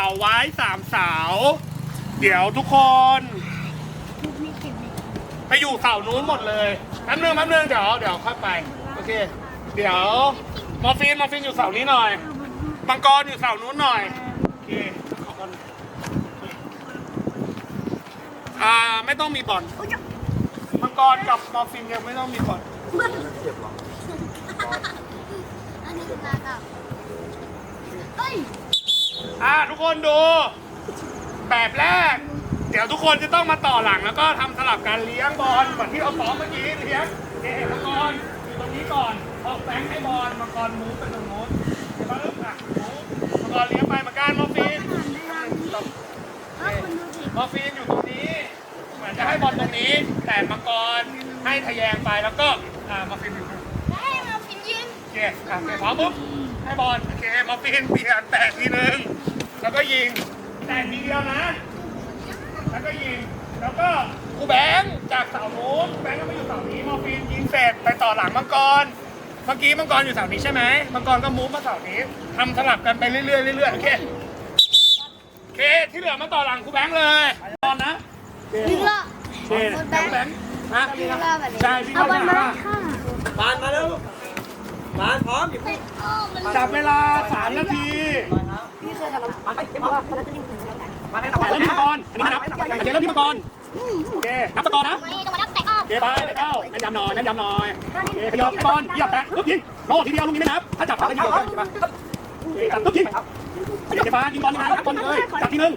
าไว้สามเสาเดี๋ยวทุกคนไปอยู่เสานู้นหมดเลยแป๊บนึงแป๊บนึงเดี๋ยวเดี๋ยวค่อยไป โอเค เดี๋ยวมอร์ฟีนมอร์ฟีนอยู่เสานี้หน่อยมังกรอยู่เสานู้นหน่อยโอเคขอบคุณอ่าไม่ต้องมีบอลมังกรกับมอร์ฟีนยังไม่ต้องมีบอลอันนี้คือนากับเอ้ย อ่าทุกคนดู แบบแรก เดี๋ยวทุกคนจะต้องมาต่อหลังแล้วก็ทำสลับการเลี้ยงบอลเหมือนที่เราซ้อมเมื่อกี้เลี้ยงเอะมังกรอยู่ตรงนี้ก่อนออกแบงค์ให้บอลมังกรมูฟไปตรงโน้นเดี๋ยวมาเริ่มอะมูฟมังกรเลี้ยงไปเหมือนกันมอร์ฟีนเอ้ยคุณดูสิมอร์ฟีนอยู่ตรงนี้เหมือนจะให้บอลตรงนี้ แต่มังกรให้ทะแยงไปแล้วก็อ่ามอร์ฟีนอยู่ตรงนี้ ให้มาพิมพ์ยิงโอเคอะโอเคพร้อมปุ๊บให้บอลโอเคมอร์ฟีนเปลี่ยนแตะทีนึง แล้วก็ยิง แต่ทีเดียวนะ แล้วก็ยิง แล้วก็ครูแบงค์จากเสาโน้นครูแบงค์ก็มาอยู่เสานี้มอร์ฟีนยิงเสร็จไปต่อหลังมังกร เมื่อกี้มังกรอยู่เสานี้ใช่ไหมมังกรก็มูฟมาเสานี้ทำสลับกันไปเรื่อยๆเรื่อยๆโอเคโอเคที่เหลือมาต่อหลังครูแบงค์เลยตอนนะยิงละโอเคแบงค์แบงค์ฮะยิงละแบบนี้ใช่พี่เอาก็บอลจะมาว่าค่ะบานมาแล้วลูกบานพร้อมอยู่เตะโอ้มันจับเวลาสามนาที บานไปเก็บมาบานให้เริ่มที่มังกรอันนี้นับโอเคเริ่มที่มังกรโอเคนับตะกอนนะไม่ต้องมานับเตะอ้อมโอเคไปไปเข้าแม่นยำหน่อยแม่นยำหน่อยโอเคขยบไอ้บอลเหยียบแตะปึ๊บยิงโลทีเดียวลูกนี้ไม่นับถ้าจับจับได้ทีเดียวใช่ปะโอเคจับปึ๊บยิงเดี๋ยวจะฟายิงบอลยิงนับบอลเลยจับทีนึง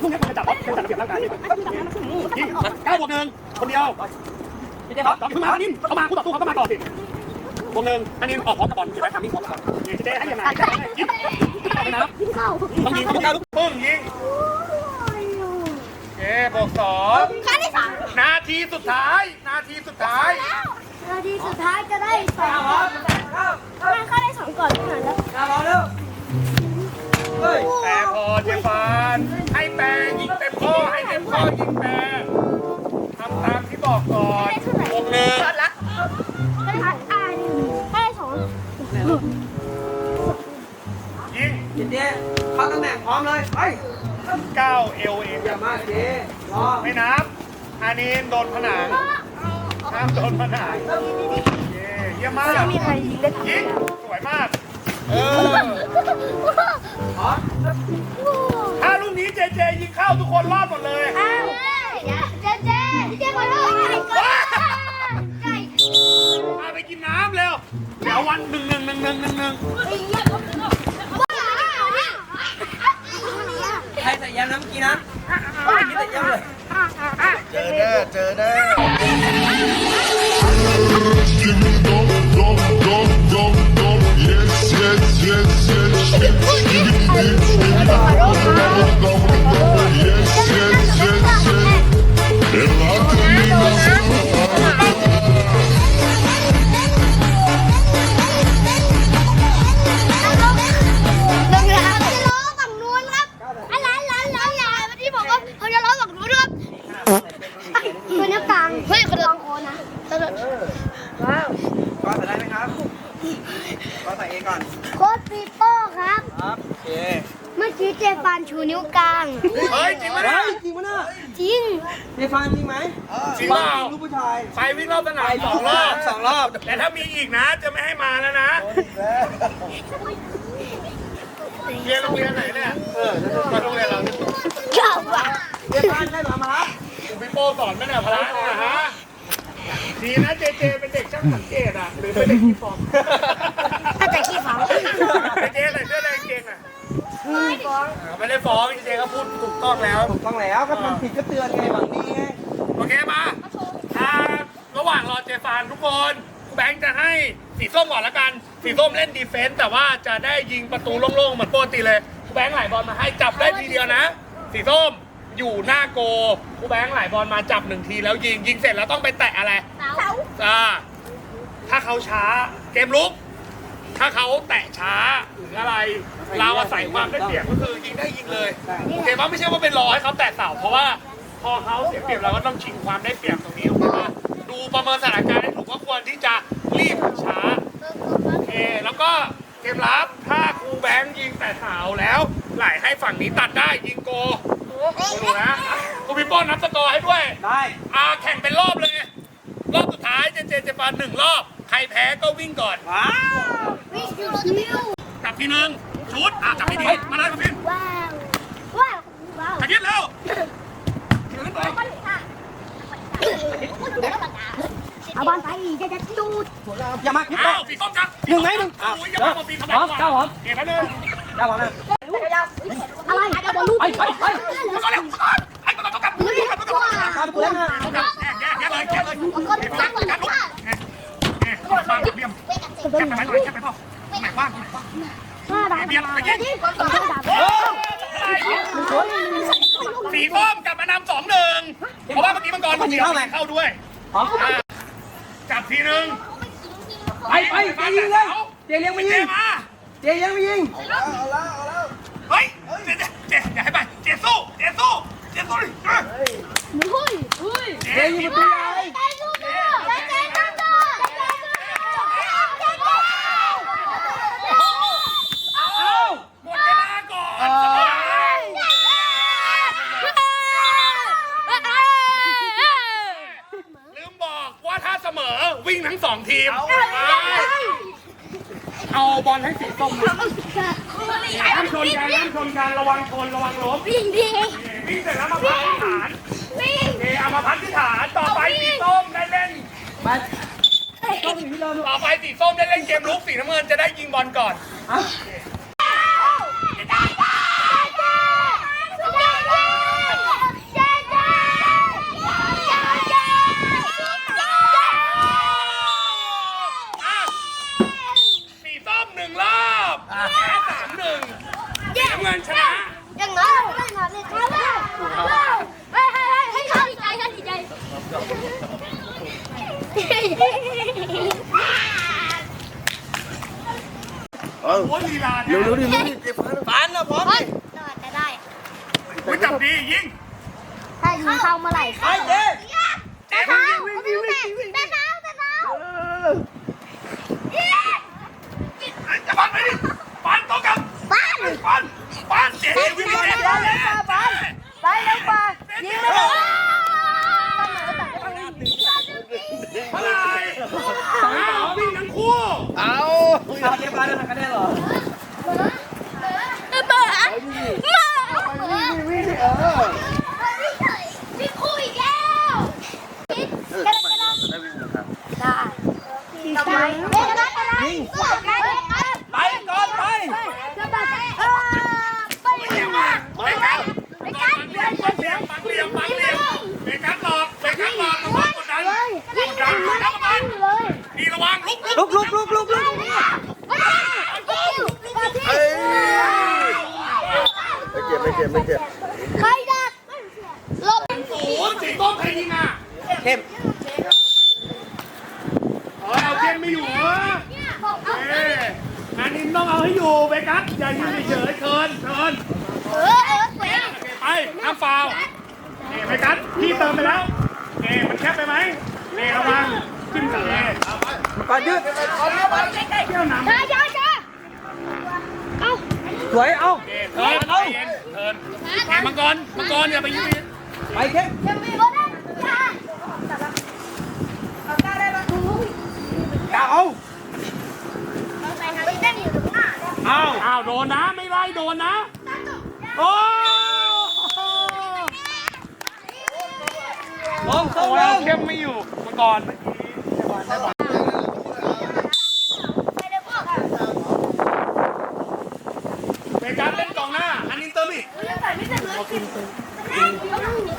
ลูกนี้ควรจะจับเพราะเป็นจัดระเบียบร่างกายยิงเก้าบวกหนึ่งคนเดียวพี่เจ๊คครัรับบต่อขึ้นมานิ่มเข้ามาคู่ต่อสู้เขาก็มาต่อสิบ วกหนึ่งอันนี้ออกพร้อมกับบอลใช่ไหมทำนี่พร้อมกับบอลเจ๊ให้ยังไงยิงไม่นับต้องยิงต้องยิงลูกปึ้งยิงโอเคบวกสองครั้งที่สามนาทีสุดท้าย นาทีสุดท้ายนาทีสุดท้ายจะได้สองพร้อมเข้ามันเข้าได้สองก่อนเท่านั้นแล้วรอมเร็วเฮ้ยแต่พอเจฟานให้แปรยิงเต็มข้อให้เต็มข้อยิงแปรทำตามที่บอกก่อนวงหนึ่ง อมเลยไปเก้าเอลเองอย่ามาเจ๊รอไม่นับอานีนโดนผนังห้ามโดนผนังเย้เยี่ยมมากมีใครยิงได้ยิงสวยมาก เออพร้อมถ้าลูกนี้เจเจยิงเข้าทุกคนรอดหมดเลยอ้าวเจ๊เจ๊เจ๊ขอโทษไก่ไก่ไก่พาไปกินน้ำเร็วเดี๋ยววันหนึ่งหนึ่งหนึ่งหนึ่งหนึ่งหนึ่ง บ้าเนี่ย ใครใส่ ยำน้ำกีนะกินแต่ยำเลยเจอแน่เจอแน่เอ็มฮักกันดีนะ แต่ถ้ามีอีกนะ จะไม่ให้มาแล้วนะเรียนโรงเรียนไหนเนี่ยเออมาโรงเรียนเราเนี่ยเก่าอะเจ๊ฟันได้มามาครับคุณพี่โป้สอนไหมเนี่ยพละเนี่ยฮะดีนะเจเจเป็นเด็กช่างสังเกตอะหรือเป็นเด็กขี้ฟองถ้าจะขี้ฝังเจเจใส่เสื้อแดงเกงอะไม่ได้ฟ้องเจเจก็พูดถูกต้องแล้วถูกต้องแล้วก็ทำผิดก็เตือนไงหวังดีไงโอเคมาอ่าระหว่างรอเจฟานทุกคนครู แบงค์จะให้สีส้มก่อนละกัน สีส้มเล่นดีเฟนต์แต่ว่าจะได้ยิงประตูโล่งๆเหมือนปกติเลยครูแบงค์ไหลบอลมาให้จับได้ทีเดียวนะ สีส้มอยู่หน้าโกครูแบงค์ไหลบอลมาจับหนึ่งทีแล้วยิงยิงเสร็จแล้วต้องไปแตะอะไรเสาอ่าถ้าเขาช้าเกมลุก ถ้าเขาแตะช้าหรืออะไร เราอาศัยความได้เปรียบก็คือยิงได้ยิงเลยโอเคว่าไม่ใช่ว่าเป็นรอให้เขาแตะเสาเพราะว่าพอเขาเสียเปรียบเราก็ต้องชิงความได้เปรียบตรงนี้ออกมา ดูประเมินสถานการณ์ให้ถูกว่าควรที่จะรีบหรือช้าโอเคแล้วก็เกมรับถ้าครูแบงค์ยิงแต่เสาแล้วไหลให้ฝั่งนี้ตัดได้ยิงโกดูนะกูพี่ป้อนนับสกอร์ให้ด้วยได้อ่าแข่งเป็นรอบเลย รอบสุดท้ายเจเจเจปานหนึ่งรอบ ใครแพ้ก็วิ่งก่อนว้าววิ่งยูโรจะวิวจับทีหนึ่งชุดอะจับให้ดีมาเลยพี่ว้าวว้าวว้าวขยิบเร็วถือขึ้นไป เอาบอลไปจะจะจูดอย่ามาคิดอ้าว่าวสีส้มจับหนึ่งไหมหนึ่งโอ้ยอย่ามาบอกสีขพร้อมก่อนเก้าพร้อมเก็บไว้เลยเก้าพร้อมนะอะไรจะบอลลูกไปไปไปมาก่อนเร็วมาก่อนไอ้ก่อนต้องกลับต้องกลับต้องกลับตามกูแล้วนะต้องกลับแยกแยกเลยแยกเลยก็ได้ตั้งหมดการลุกค่ะเอ๊ะเอ๊ะบ้านเบี้ยมแคบไปไหมแคบไปพ่อไหนบ้างไหนบ้างห้าดาวเบี้ยมไปยิงห้าดาวโอ้ สีส้มกลับมานำสองหนึ่งเพราะว่าเมื่อกี้มังกรคนเดียวเข้าด้วยพร้อมจับทีหนึ่งไปไปเจยิงเลยเจเลี้ยงไม่เจยิงมาเจเลี้ยงไม่ยิงเฮ้ยเจเจเจอย่าให้ไปเจสู้เจสู้เจสู้ดิเฮ้ยเฮ้ยเจเจยิงยิประงตูใหญ่ใจลูกใจใจตั้งตัวใจใจ เอ้า หมดเวลาก่อนสบายลืมบอกว่าถ้าเสมอวิ่ง ทั้งสองทีม เอาบอลให้สีส้มห้ามชนกันห้ามชนกันระวังชนระวังล้มวิ่งดีวิ่งเสร็จแล้วมาพักที่ฐานวิ่งเอเอามาพักที่ฐานต่อไปสีส้มได้เล่นมาต้องอยู่ที่เราดูต่อไปสีส้มได้เล่นเกมลุกสีน้ำเงินจะได้ยิงบอลก่อน อะ อะสีส้มหนึ่งรอบแพ้สามหนึ่งสีน้ำ เงินชนะอย่างนั้นเราไม่มาเลยครับเฮ้ยเฮ้ยเฮ้ยให้เขาดีใจเขาดีใจเอ้าโอ้ยลีลาเร็วเร็วยดิเร็วดิเดี๋ยวฟันนะพร้อมดิจะได้โอ้จับดียิงถ้ายิงเข้าเมื่อไหร่ไปเจเจ๊เท้าวิ่งวิ่งวิ่งแต่เท้าแต่เท้า จะบอลไปดิบอลต้องกับ บ้านปั่นเดี๋ยวิ่งไปเลยปเร็วกว่ายิงเลย อะไรสามสองวิ่งทั้งคู่ เอา เอาเจฟันแล้วกันได้เหรอ เบอร์มา วิ่งดิเออ พี่คุยแก้ว เออทำไมเราจะได้วิ่งนะครับ ได้ทำไมเด็กนะอะไร ยิง ไป ไปก่อนไป จะไปเออไป เยี่ยมมากไปครับบังเหลี่ยมบังเหลี่ยมบังเหลี่ยมบังเหลี่ยมเบรกการหลอกเบรกการหลอกระวังกดดันกดดันแล้วมัน เลย ดีระวังลุก ลุกลุกลุกลุกลุก เอ้ยไม่เจ็บไม่เจ็บไม่เจ็บ ใครดักลบ โอ้โหสีต้มใครยิงอะ เข้ม เออเอาเกมไม่อยู่เหรอเอ๊ะอันนี้ต้องเอาให้อยู่เบกัสอย่ายืนเฉยๆเคินเคิน เออเออเสีย ไปห้าม ฟาวเอ๊ะเบกัสพี่เติมไปแล้วเอ๊ะมันแคบไปไหมเอ๊ะระวังจิ้มกับเอ๊ะก่อนยืดเที่ยวหนำช้าช้าช้าเอาสวยเอาเอ๊ะเคินใจเย็นเคินเอ๊ะมังกรมังกรอย่าไปยืนไปเข้มจะมีก็ได้ช้าก้าวเอาไปทางนี้ได้อยู่ตรงหน้าอ้าวอ้าวโดนนะไม่ไล่โดนนะโอ้ ลงตรงโอ้ลงเข้มไม่อยู่มังกรไปเลยพวกเบกัสเล่นกองหน้า อันนี้เติมอีกยังใส่ไม่เสร็จเลย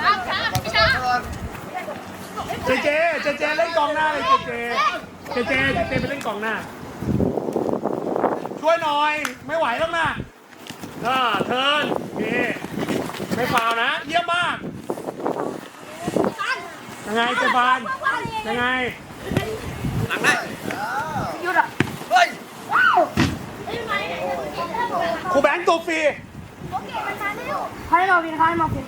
ช้าช้าช้าเจเจเจเจเล่นกองหน้าเลยเจเจเจเจเจเจไปเล่นกองหน้า ช่วยหน่อย ไม่ไหวแล้วนะเออเทิร์นนี่ไม่ฟาวนะ เยี่ยมมาก ยังไงเจฟานยังไงหลังได้หยุดอะเฮ้ยครูแบงค์ตัวฟรีใครมาวินใครมาวิน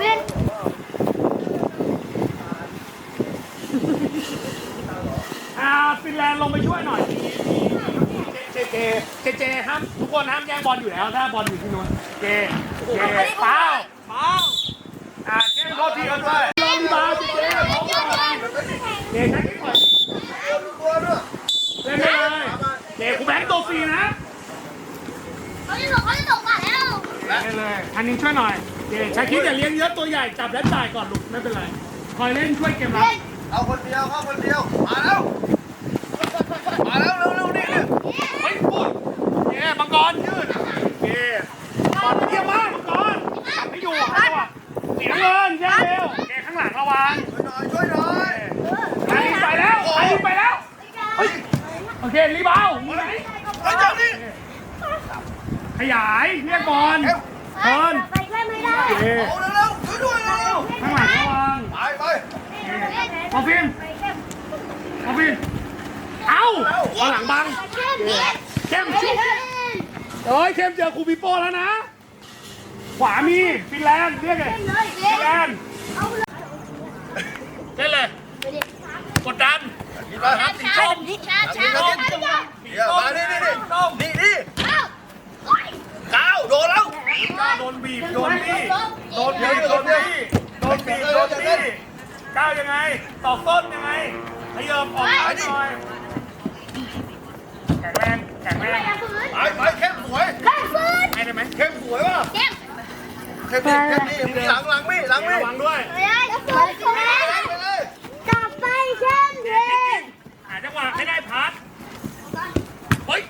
วินอ่าฟินแลนด์ลงไปช่วยหน่อยเจเจเจเจห้ามทุกคนห้ามแย่งบอลอยู่แล้วถ้าบอลอยู่ที่นู้นเกเกเป้าเป้าอ่า เกมโทษทีเขาด้วยลงบาสเกมลงบาสเกใช้ที่ก่อนเล่นได้เลยเกกูแบงค์ตัวฟรีนะเขาจะตกเขาจะตกมาแล้วเล่นเลยอันนี้ช่วยหน่อยเกใช้คิดอย่าเลี้ยงเยอะตัวใหญ่จับและจ่ายก่อนลูกไม่เป็นไรคอยเล่นช่วยเกมรับเอาคนเดียวเข้าคนเดียวมาแล้วมาแล้วเร็วเร็วนี่เนี่ยเฮ้ยพูดเกมังกรยืดเกบอลเยี่ยมมากมังกรจับให้อยู่ให้ดูอะเสีย เงินแย่เร็วเกข้างหลังระวังช่วยหน่อยช่วยหน่อยอันนี้ไปแล้วอันนี้ไปแล้วโอเครีบาวมือไหนเฮ้ยเจ้านี่ขยายเรียกบอลเทิร์นไปช่วยไม่ได้เกเอาเร็วเร็วช่วยด้วยเร็วข้างหลังระวังไปไปพอฟินพอฟินเอ้าข้างหลังบังเข้มนิดเข้มชุบเอ้ยเข้มเจอครูปิโป้แล้วนะข วามีฟินแลนด์เรียกไงเลยฟินแลนด์เอาเลยเล่นเลยกดดันกินมาครับชาชาชาชาเดี๋ยวมานี่นี่นี่นี่นี่เอ้าโอ้ยก้าวโดนแล้วก้าวโดนบีบโดนบี้โดนบีบโดนบี้โดนบีบโดนบี้ก้าวยังไงตอกต้นยังไงขยับออกซ้ายหน่อยแข็งแรงแข็งแรงอย่าฝืนไปไปเข้มสวยเข้มฝืนให้ได้ไหมเข้มสวยป่ะเข้ม เข้มนี่เข้มนี่มีหลังหลังมีหลังมีระวังด้วยไปเลยไปเลยไปเลยกลับไปเข้มเทหาจังหวะให้ได้พัดเฮ้ย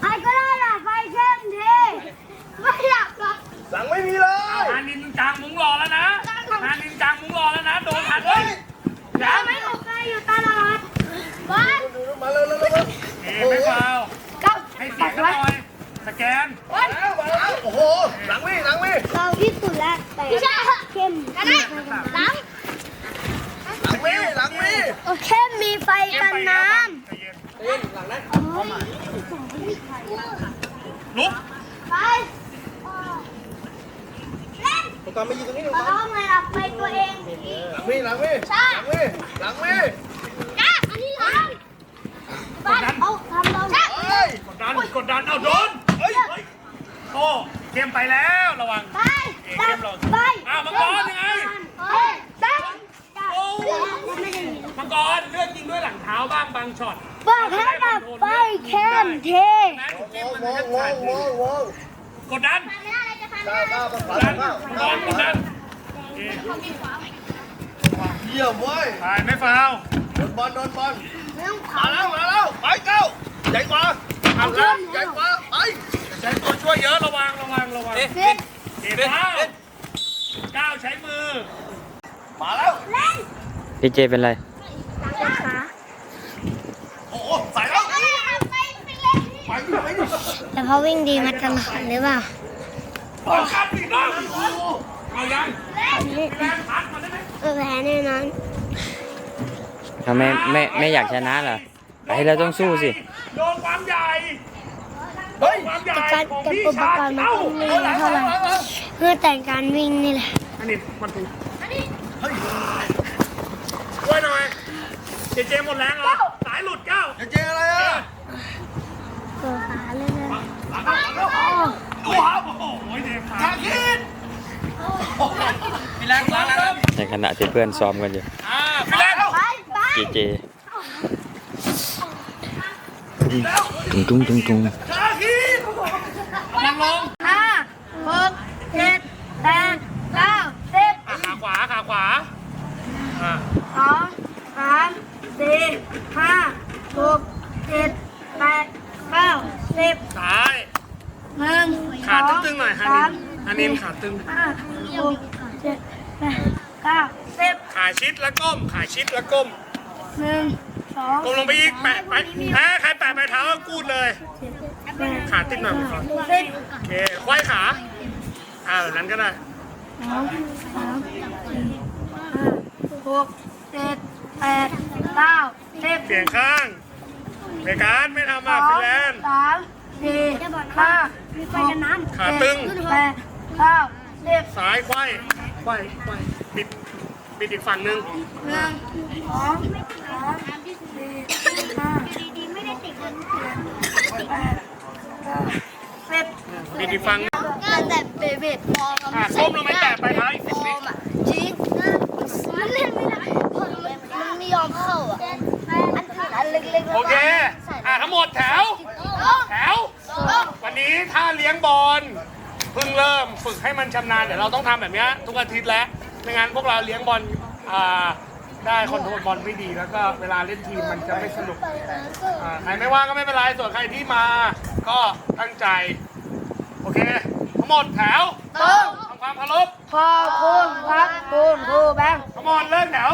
ใครก็ได้หล่ะไปเข้มเทไม่หลับหรอกหลังไม่มีเลยฮานินจางมุ้งรอแล้วนะฮานินจางมุ้งรอแล้วนะโดนพัดเฮ้ยเดี๋ยวไม่ถูกใครอยู่ตลอดบ้านมาเร็วเร็วเร็วเอ๋ไม่ฟาวกับให้เสียงกันหน่อย สแกนมาแล้วมาแล้วโอ้โห หลังมีหลังมีเราที่สุดแล้วแต่เข้มกันได้หลังหลังมีหลังมีเข้มมีไฟกันน้ใจเย็นเล่นหลังนั้นลุกำไปเล่นตรงกลางไม่ยิงตรงนี้ตรงกเราลางต้องไงล่ะไปตัวเองหลังมีหลังมีหลังมีหลังมีจ้าอันนี้หลังบ้านเอาทำเราจ้าเฮ้ยกดดันกดดันเอาโดน เฮ้ยโอ้เข้มไปแล้วระวังไปไปอ้าวมังกรยังไงเฮ้ยจ้าโอ้มังกรเลือกยิงด้วยหลังเท้าบ้างบางช็อตบอกให้ดับไปเข้มเทนะถูกเกมวมันงวจะงวขาดงวงวงกดดันก้าวก้าวขวากดดันก้าวมังกรกดดันเอ๋เยี่ยมเว้ยไปไม่ฟาวโดนบอลโดนบอลเรื่องขมาแล้วมาแล้วไปก้าวใหญ่กว่าเอาแล้วใหญ่กว่าไป ใช้ตัวช่วยเยอะระวังระวังระวังเล่นเล่นเอ๋ฟาวก้าวใช้มือ มาแล้วเล่นพี่เจเป็นไรขาโอ้โหใส่แล้ว ไปไปเล่นไปไปแต่พอวิ่งดีมาตลอดหรือเปล่าบอลข้ามอีกรอบเอายังแรงพัดมาได้ไหมเออแพ้แน่นอนถ้าไม่ไม่ไม่อยากชนะเหรอไอ้เราต้องสู้สิ โดนความใหญ่ เฮ้ยความใหญ่แต่การของเก็บพี่อุปชายกรณ์มันเอ้าต้องมีเท่าไหร่เพื่อแต่งการวิ่งนี่แหละ อันนี้มันถูกช่วยหน่อยเจเจหมดแรงเหรอสายหลุดเก้าจะเจออะไรอะตัวขาเลยนะดูครับโอ้โหเดมมาชาคิดมีแรงหลังหลังนั้นในขณะที่เพื่อนซ้อมกันอยู่อ่าพี่เล่นไปไปเจเจ ตุ้งตุ้งตุ้งตุ้งชาคิดยัง ลงห้าหกเจ็ดแปดเก้าสิบอะขาขวาขาขวาอ่าสองสามสี่ห้าหกเจ็ดแปดเก้าสิบซ้าย หนึ่งขาตึงๆหน่อยฮาสานิมนฮานินขาตึง ห้าหกเจ็ดแปดเก้าสิบขาชิดแล้วก้ม ขาชิดแล้วก้ม หนึ่งสองก้มลงไปอีกแปะไปแพ้ใครแปะไปเท้าก็กูดเลยแปด ขาติดหน่อยก่อนสิบโอเคควายขาอ่าแบบนั้นก็ได้สองสามสี่ห้าหกเจ็ดแปดเก้าสิบเปลี่ยนข้างเปลี่ยนการไม่ทำสอะองฟินแลนด์สามสี่ห้ามีไฟกันน้ำขาตึงแปดเก้าสิบซ้ายควายควายควายปิดปิดอีกฝั่งหนึ่งหนึ่งสองสามสี่ห้าดีไม่ได้ติดกันแปด มีดีฟังก็แต่เบเบ็ดฟอร์มอะก้มลงไปแตะไปท้ายสิบฟวิอมอะจริงมันเล่นไม่ได้พราะมันมันไม่ยอมเข้าอะอันอันเล็กๆโอเคอะทั้งหมดแถว แถว วันนี้ถ้าเลี้ยงบอลเพิ่งเริ่มฝึกให้มันชำนาญเดี๋ยวเราต้องทำแบบเนี้ยทุกอาทิตย์แล้วไม่งั้นพวกเราเลี้ยงบอลอ่าได้คอนโทรลบอลไม่ดีแล้วก็เวลาเล่นทีมมันจะไม่สนุกอ่าใครไม่ว่างก็ไม่เป็นไรส่วนใครที่มา ก็ตั้งใจ โอเค ทั้งหมดแถวทำความเคารพขอบคุณครับคุณครูแบงค์ทั้งหมดเลิกแถว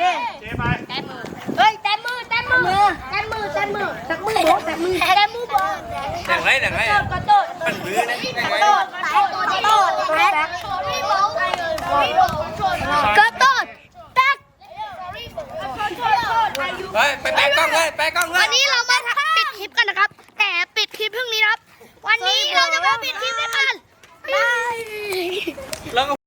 นี่เจไปเฮ้ยแต้มมือแต้มมือแต้มมือแต้มมือแต้มมือแต้มมือแต้มมือบอลแต่งไรแต่งไรกระโดดมันมือนะแต่งไรกระโดดกระโดดแท็กกระโดดแท็กเฮ้ยไปแปะกล้องเลยแปะกล้องเลวัยนนี้เรามาปิดคลิปกันนะครับ แต่ปิดคลิปพรุ่ง นี้นะครับวันนี้เราจะมาปิดคลิปด้วยกันบายแล้วก็